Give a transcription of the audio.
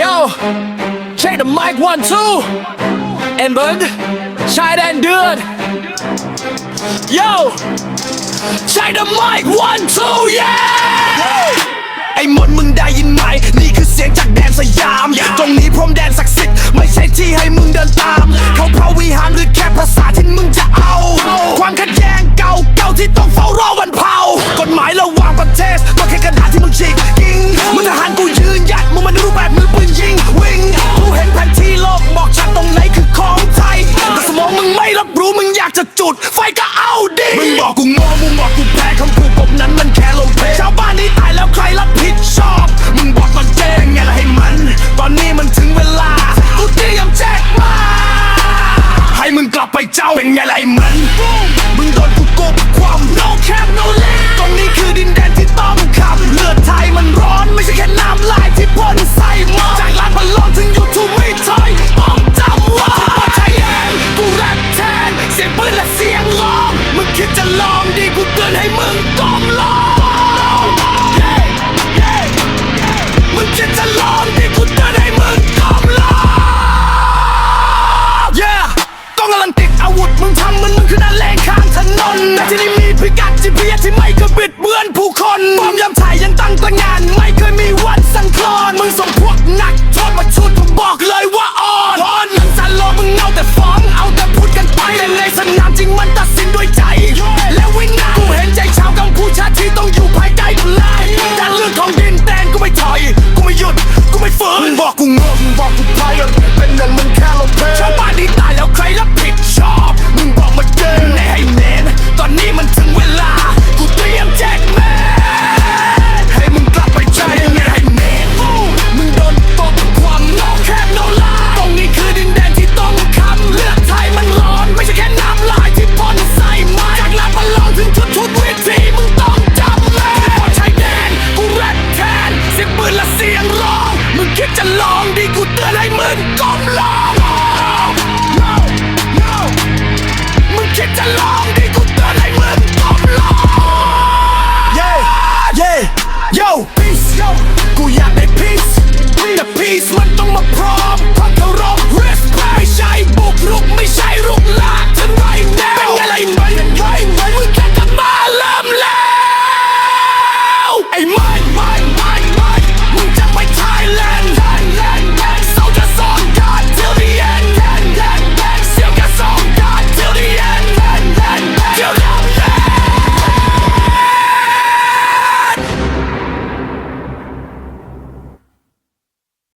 Yo check the mic one two and bird ชายแดนเดือด Yo check the mic one two yeah ไอ้หมดมึงได้ยินไหม นี่คือเสียงจากแดนสยาม ตรงนี้พรมแดนศักดิ์สิทธิ นให้มึงตกลงมึงคิจะลองที่กูเตืนให้มึงตกลง Yeah ต้องกำลัติดอาวุธมึงทำมันมึงคือนัเลงข้งถนนแต่ที่มีพิกัดจีพีที่ไม่เคยบิดเบือนผู้คนปอมยำถยังตั้งตระงาน ไม่เคยมีวันสังคลอนมึงส่พวกนักโทษมาชุดผมบอกเลย กูเตือนให้มึงก้มลง no no มึงคิดจะลองดีกูเตือนให้มึงก้มลง yeah yeah yo peace Yo กูอยากได้ peace แต่ peace มันต้องมาพร้อมเพราะเธอร